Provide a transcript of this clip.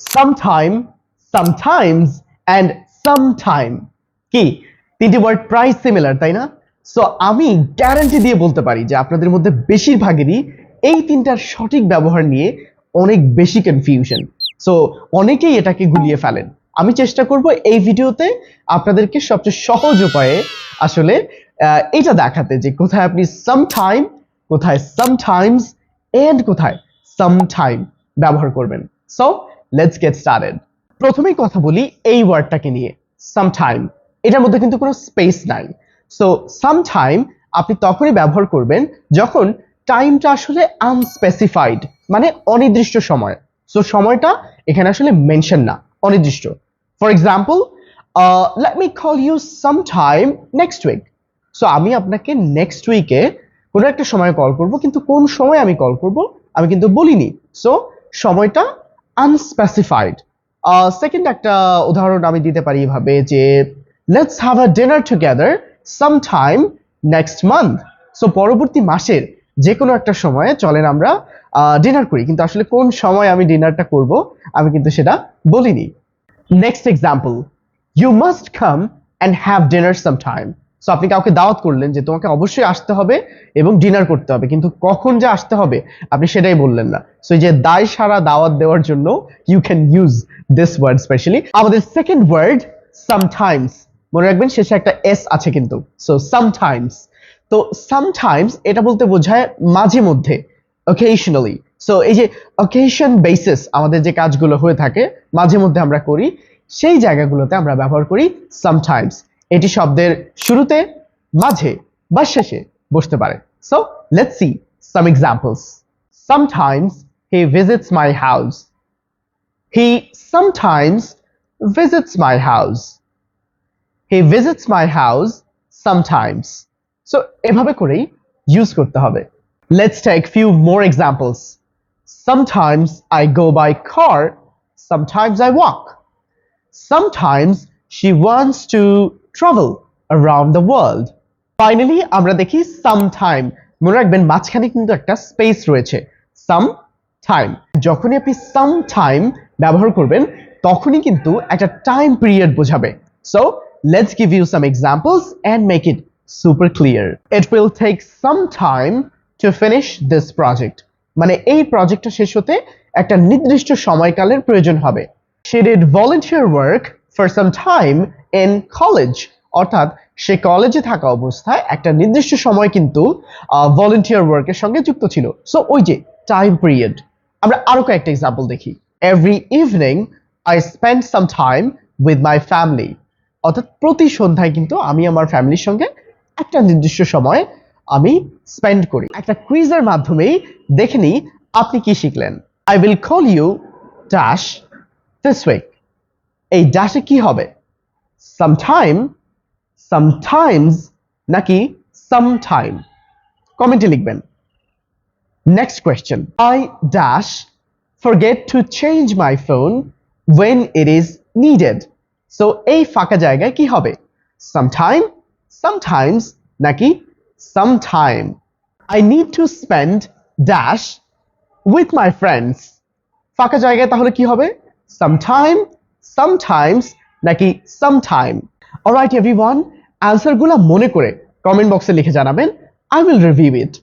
Sometime sometimes and sometime কি? তিনটি word প্রায় সিমিলার তাই না? সো আমি গ্যারান্টি দিয়ে বলতে পারি যে আপনাদের মধ্যে বেশিরভাগেরই এই তিনটার সঠিক ব্যবহার নিয়ে অনেক বেশি কনফিউশন সো অনেকেই এটাকে গুলিয়ে ফেলেন। আমি চেষ্টা করব এই ভিডিওতে আপনাদেরকে সবচেয়ে সহজ উপায়ে আসলে এটা দেখাতে যে কোথায় আপনি সামটাইম কোথায় সামটাইমস এন্ড কোথায় সামটাইম ব্যবহার করবেন। সো লেটস গেট স্টার্টেড প্রথমেই কথা বলি এই ওয়ার্ডটাকে নিয়ে সামটাইম এটার মধ্যে কিন্তু কোনো স্পেস নাই। সো সামটাইম আপনি তখনই ব্যবহার করবেন যখন টাইমটা আসলে আনস্পেসিফাইড মানে অনির্দিষ্ট সময়। সো সময়টা এখানে আসলে মেনশন না, অনির্দিষ্ট। For example let me call you sometime next week so আমি আপনাকে নেক্সট উইকে কোনো একটা সময় কল করব, কিন্তু কোন সময় আমি কল করব, আমি কিন্তু বলিনি। সো সময়টা আনস্পেসিফাইড সেকেন্ড একটা উদাহরণ আমি দিতে পারি এভাবে যে let's have a dinner together sometime next month so পরবর্তী মাসের যে কোনো একটা সময়ে চলেন আমরা ডিনার করি। কিন্তু আসলে কোন সময় আমি ডিনারটা করব, আমি কিন্তু সেটা বলিনি। Next example you must come and have dinner sometime so আপনি কাউকে দাওয়াত করলেন যে তোমাকে অবশ্যই আসতে হবে এবং ডিনার করতে হবে, কিন্তু কখন যে আসতে হবে আপনি সেটাই বললেন না। সো যে দায় সারা দাওয়াত দেওয়ার জন্য you can use this word specially আমাদের সেকেন্ড ওয়ার্ড সামটাইমস মনে রাখবেন, শেষে একটা এস আছে কিন্তু। সো সামটাইমস তো সামটাইমস এটা বলতে বোঝায় মাঝে মধ্যে অকেশনালি সো এই যে অকেশন বেসিস আমাদের যে কাজগুলো হয়ে থাকে, মাঝে মধ্যে আমরা করি, সেই জায়গাগুলোতে আমরা ব্যবহার করি সামটাইমস এটি শব্দের শুরুতে মাঝে বা শেষে বসতে পারে so let's see some examples sometimes he visits my house he sometimes visits my house he visits my house sometimes so এভাবে করেই ইউজ করতে হবে let's take few more examples sometimes I go by car sometimes I walk sometimes she wants to travel around the world finally আমরা দেখি sometime মনে রাখবেন, মাঝখানে কিন্তু একটা স্পেস রয়েছে। সাম টাইম যখনই আপনি সাম টাইম ব্যবহার করবেন, তখনই কিন্তু একটা টাইম পিরিয়ড বোঝাবে। So let's give you some examples and make it super clear it will take some time to finish this project মানে এই প্রজেক্টটা শেষ হতে একটা নির্দিষ্ট সময়কালের প্রয়োজন হবে। সে did volunteer work for some time in college অর্থাৎ সে কলেজে থাকা অবস্থায় একটা নির্দিষ্ট সময় কিন্তু ভলেন্টিয়ার ওয়ার্কের সঙ্গে যুক্ত ছিল। সো ওই যে টাইম পিরিয়ড আমরা আরও কয়েকটা এক্সাম্পল দেখি। Every evening I spend some time with my family অর্থাৎ প্রতি সন্ধ্যায় কিন্তু আমি আমার ফ্যামিলির সঙ্গে একটা নির্দিষ্ট সময় আমি স্পেন্ড করি। একটা কুইজের মাধ্যমেই দেখে নিই, আপনি কি শিখলেন? I will call you dash this week এই ড্যাশে কি হবে? সামটাইম সামটাইমস নাকি সামটাইম কমেন্টে লিখবেন। Next question I dash forget to change my phone when it is needed. So এই ফাঁকা জায়গায় কি হবে? সামটাইম সামটাইমস নাকি sometime I need to spend dash with my friends ফাঁকা জায়গায় তাহলে কি হবে? সামটাইম সামটাইমস নাকি সামটাইম অলরাইট এভরিওয়ান অ্যান্সারগুলো মনে করে কমেন্ট বক্সে লিখে জানাবেন. I will review it